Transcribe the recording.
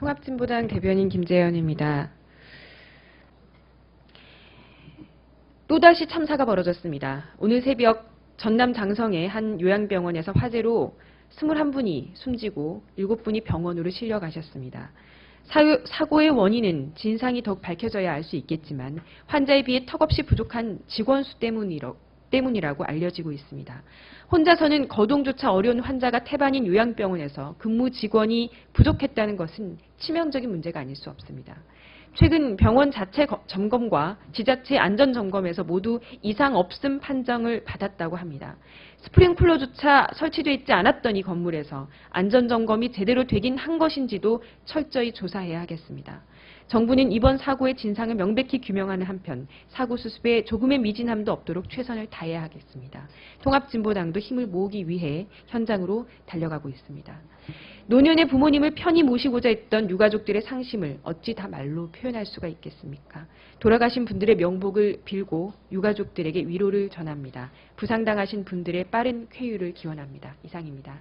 통합진보당 대변인 김재현입니다. 또다시 참사가 벌어졌습니다. 오늘 새벽 전남 장성의 한 요양병원에서 화재로 21분이 숨지고 7분이 병원으로 실려가셨습니다. 사고의 원인은 진상이 더욱 밝혀져야 알 수 있겠지만 환자에 비해 턱없이 부족한 직원 수 때문이라고 알려지고 있습니다. 혼자서는 거동조차 어려운 환자가 태반인 요양병원에서 근무 직원이 부족했다는 것은 치명적인 문제가 아닐 수 없습니다. 최근 병원 자체 점검과 지자체 안전 점검에서 모두 이상 없음 판정을 받았다고 합니다. 스프링쿨러조차 설치되어 있지 않았던 이 건물에서 안전 점검이 제대로 되긴 한 것인지도 철저히 조사해야 하겠습니다. 정부는 이번 사고의 진상을 명백히 규명하는 한편 사고 수습에 조금의 미진함도 없도록 최선을 다해야 하겠습니다. 통합진보당도 힘을 모으기 위해 현장으로 달려가고 있습니다. 노년의 부모님을 편히 모시고자 했던 유가족들의 상심을 어찌 다 말로 표현할 수가 있겠습니까? 돌아가신 분들의 명복을 빌고 유가족들에게 위로를 전합니다. 부상당하신 분들의 빠른 쾌유를 기원합니다. 이상입니다.